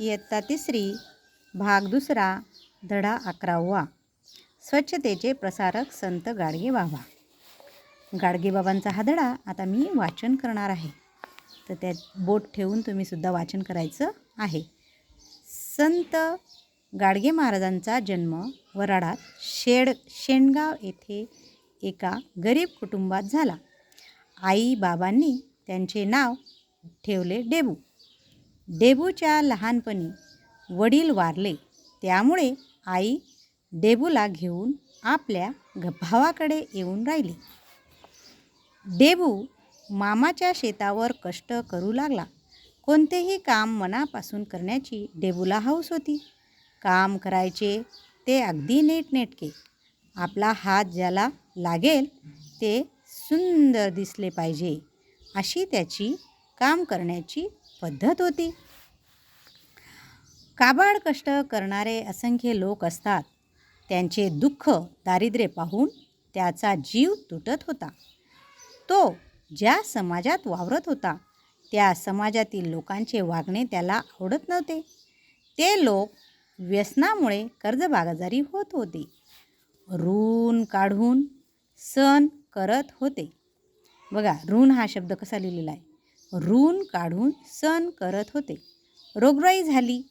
इयत्ता तिसरी भाग दुसरा धडा अकरावा. स्वच्छतेचे प्रसारक संत गाडगे बाबा. हा धडा आता मी वाचन करणार आहे. तर त्यात बोट ठेवून तुम्ही सुद्धा वाचन करायचं आहे. संत गाडगे महाराजांचा जन्म वराडात शेड शेणगाव येथे एका गरीब कुटुंबात झाला. आई बाबांनी त्यांचे नाव ठेवले डेबू. डेबूच्या लहानपणी वडील वारले. त्यामुळे आई डेबूला घेऊन आपल्या ग भावाकडे येऊन राहिली. डेबू मामाच्या शेतावर कष्ट करू लागला. कोणतेही काम मनापासून करण्याची डेबूला हौस होती. काम करायचे ते अगदी नीटनेटके. आपला हात ज्याला लागेल ते सुंदर दिसले पाहिजे अशी त्याची काम करण्याची पद्धत होती. काबाड कष्ट करणारे असंख्य लोक असतात. त्यांचे दुःख दारिद्र्य पाहून त्याचा जीव तुटत होता. तो ज्या समाजात वावरत होता त्या समाजातील लोकांचे वागणे त्याला आवडत नव्हते. ते लोक व्यसनामुळे कर्जबागाजारी होत होते. ऋण काढून सण करत होते. बघा ऋण हा शब्द कसा लिहिलेला आहे? ऋण काढून सण करत होते. रोगराई झाली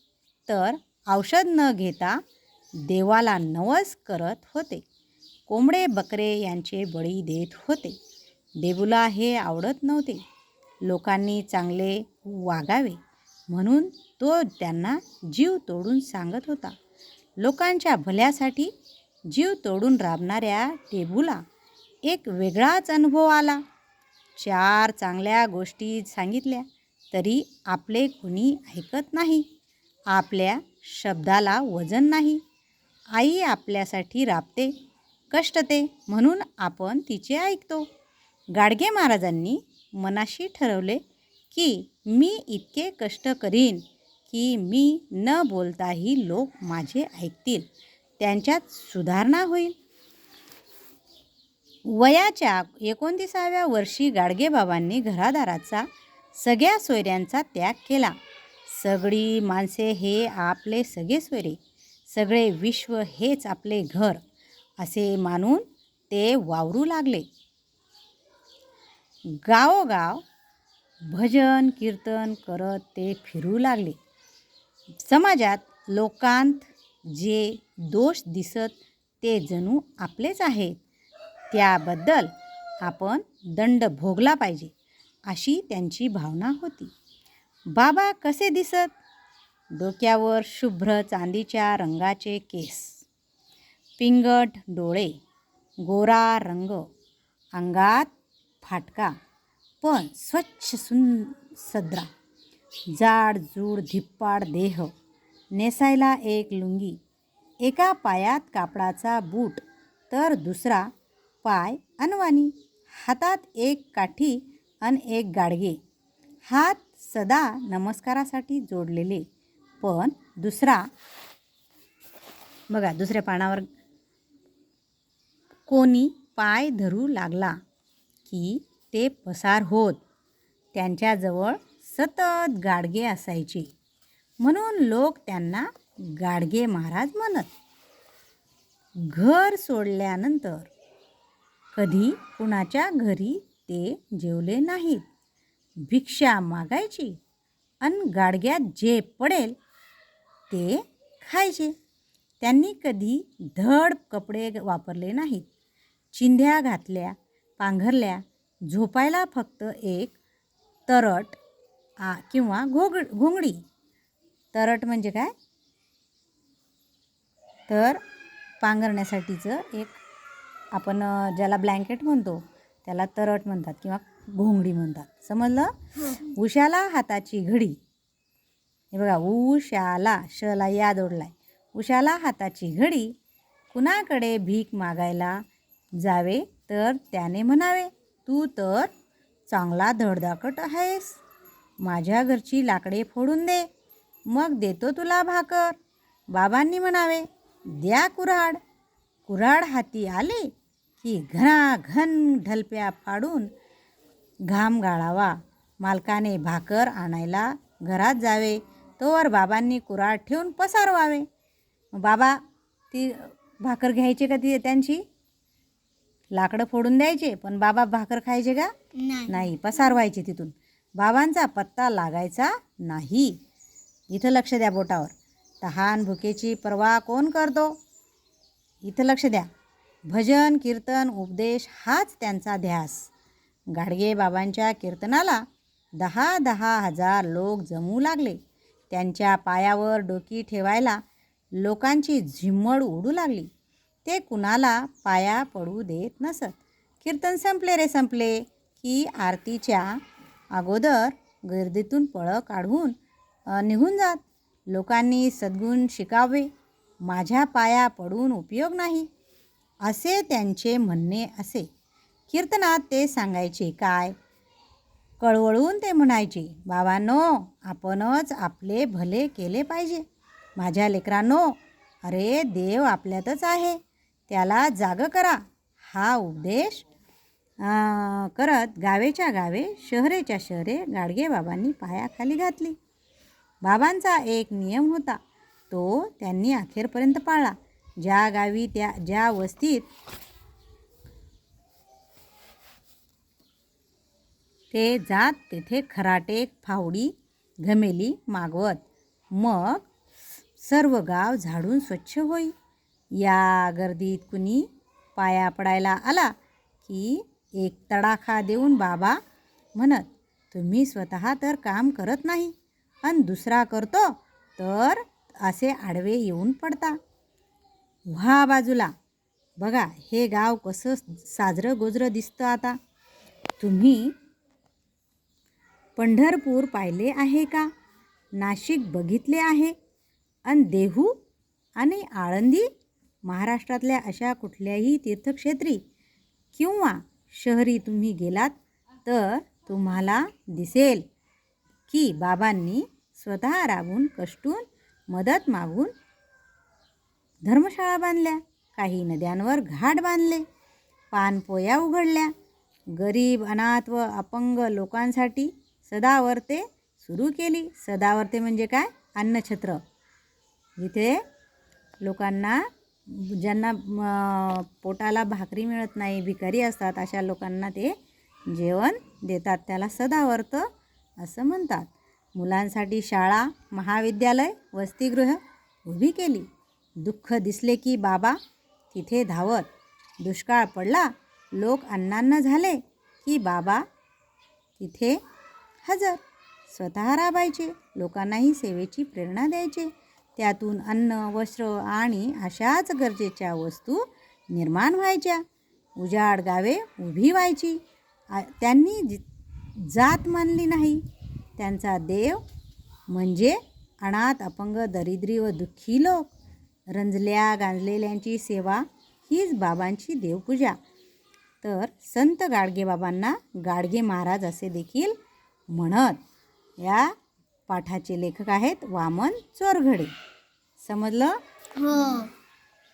तर औषध न घेता देवाला नवस करत होते. कोंबडे बकरे यांचे बळी देत होते. देबूला हे आवडत नव्हते. लोकांनी चांगले वागावे म्हणून तो त्यांना जीव तोडून सांगत होता. लोकांच्या भल्यासाठी जीव तोडून राबणाऱ्या टेबूला एक वेगळाच अनुभव आला. चार चांगल्या गोष्टी सांगितल्या तरी आपले कुणी ऐकत नाही. आपल्या शब्दाला वजन नाही. आई आपल्यासाठी राबते कष्टते म्हणून आपण तिचे ऐकतो. गाडगे महाराजांनी मनाशी ठरवले की मी इतके कष्ट करीन की मी न बोलताही लोक माझे ऐकतील. त्यांच्यात सुधारणा होईल. वयाच्या एकोणतीसाव्या वर्षी गाडगेबाबांनी घरादाराचा सगळ्या सोयऱ्यांचा त्याग केला. सगळी माणसे हे आपले सगळे सोयरे. सगळे विश्व हेच आपले घर असे मानून ते वावरू लागले. गावोगाव भजन कीर्तन करत ते फिरू लागले. समाजात लोकांत जे दोष दिसत ते जणू आपलेच आहेत. त्याबद्दल आपण दंड भोगला पाहिजे अशी त्यांची भावना होती. बाबा कसे दिसत? डोक्यावर शुभ्र चांदीच्या रंगाचे केस पिंगट डोळे गोरा रंग अंगात फाटका पण स्वच्छ सुन सद्रा जाड जूड धिप्पाड देह नेसायला एक लुंगी एका पायात कापडाचा बूट तर दुसरा पाय अनवानी हातात एक काठी अन एक गाडगे. हात सदा नमस्कारासाठी जोडलेले पण दुसरा बघा दुसऱ्या पानावर कोणी पाय धरू लागला की ते पसार होत. त्यांच्याजवळ सतत गाडगे असायचे. म्हणून लोक त्यांना गाडगे महाराज म्हणत. घर सोडल्यानंतर कधी कुणाच्या घरी ते जेवले नाहीत. भिक्षा मागायची अन गाडग्यात जे पडेल ते खायचे. त्यांनी कधी धड कपडे वापरले नाहीत. चिंध्या घातल्या पांघरल्या झोपायला फक्त एक तरट आ किंवा घोग घोंगडी. तरट म्हणजे काय? तर पांघरण्यासाठीचं एक आपण ज्याला ब्लँकेट म्हणतो त्याला तरट म्हणतात किंवा घोंगडी म्हणतात. समजलं? उशाला हाताची घडी. हे बघा उशाला शला या जोडलाय उशाला हाताची घडी कुणाकडे भीक मागायला जावे तर त्याने म्हणावे तू तर चांगला धडधाकट आहेस. माझ्या घरची लाकडे फोडून दे. मग देतो तुला भाकर. बाबांनी म्हणावे द्या कुऱ्हाड. कुऱ्हाड हाती आले की घनाघन ढलप्या फाडून घाम गाळावा. मालकाने भाकर आणायला घरात जावे. तोवर बाबांनी कुऱ्हाड ठेवून पसारवावे. मग बाबा ती भाकर घ्यायची का ती त्यांची? लाकडं फोडून द्यायचे पण बाबा भाकर खायचे का? नाही. नाही पसारवायचे तिथून. बाबांचा पत्ता लागायचा नाही. इथं लक्ष द्या बोटावर. तहान भुकेची पर्वा कोण करतो? इथं लक्ष द्या. भजन कीर्तन उपदेश हाच त्यांचा ध्यास. गाडगे बाबांच्या कीर्तनाला दहा दहा हजार लोक जमू लागले. त्यांच्या पायावर डोकी ठेवायला लोकांची झिम्मड उडू लागली. ते कुणाला पाया पडू देत नसत. कीर्तन संपले रे संपले की आरतीच्या अगोदर गर्दीतून पळं काढून निघून जात. लोकांनी सद्गुण शिकावे. माझ्या पाया पडून उपयोग नाही. असे त्यांचे म्हणणे असे. कीर्तनात ते सांगायचे काय? कळवळून ते म्हणायचे बाबांनो आपणच आपले भले केले पाहिजे. माझ्या लेकरांनो अरे देव आपल्यातच आहे. त्याला जाग करा. हा उपदेश करत गावेच्या गावे शहरेच्या शहरे गाडगे बाबांनी पायाखाली घातली. बाबांचा एक नियम होता. तो त्यांनी अखेरपर्यंत पाळला. ज्या गावी त्या ज्या वस्तीत ते जात तेथे खराटे फावडी घमेली मागवत. मग सर्व गाव झाडून स्वच्छ होई. या गर्दीत कुणी पाया पडायला आला की एक तडाखा देऊन बाबा म्हणत तुम्ही स्वतः तर काम करत नाही आणि दुसरा करतो तर असे आडवे येऊन पडता. व्हा बाजूला बघा हे गाव कसं साजरं गोजरं दिसतं आता. तुम्ही पंढरपूर पाहिले आहे का? नाशिक बघितले आहे. आणि देहू आणि आळंदी महाराष्ट्रातल्या अशा कुठल्याही तीर्थक्षेत्री किंवा शहरी तुम्ही गेलात तर तुम्हाला दिसेल की बाबांनी स्वतः राबून कष्टून मदत मागून धर्मशाळा बांधल्या काही नद्यांवर घाट बांधले पानपोया उघडल्या. गरीब अनाथ व अपंग लोकांसाठी सदावर्ते सुरू केली. सदावर्ते म्हणजे काय? अन्नछत्र. जिथे लोकांना ज्यांना पोटाला भाकरी मिळत नाही भिकारी असतात अशा लोकांना ते जेवण देतात. त्याला सदावर्त असं म्हणतात. मुलांसाठी शाळा महाविद्यालय वसतिगृह उभी केली. दुःख दिसले की बाबा तिथे धावत. दुष्काळ पडला लोक अन्नान्न झाले की बाबा तिथे हजर. स्वतः राबायचे लोकांनाही सेवेची प्रेरणा द्यायचे. त्यातून अन्न वस्त्र आणि अशाच गरजेच्या वस्तू निर्माण व्हायच्या. उजाड गावे उभी व्हायची. त्यांनी जी- जात मानली नाही. त्यांचा देव म्हणजे अनाथ अपंग दरिद्री व दुःखी लोक. रंजल्या गांजलेल्यांची सेवा हीच बाबांची देवपूजा. तर संत गाडगेबाबांना गाडगे महाराज असे देखील म्हणत या पाठाचे लेखक आहेत वामन चोरघडे. समजलं? हो.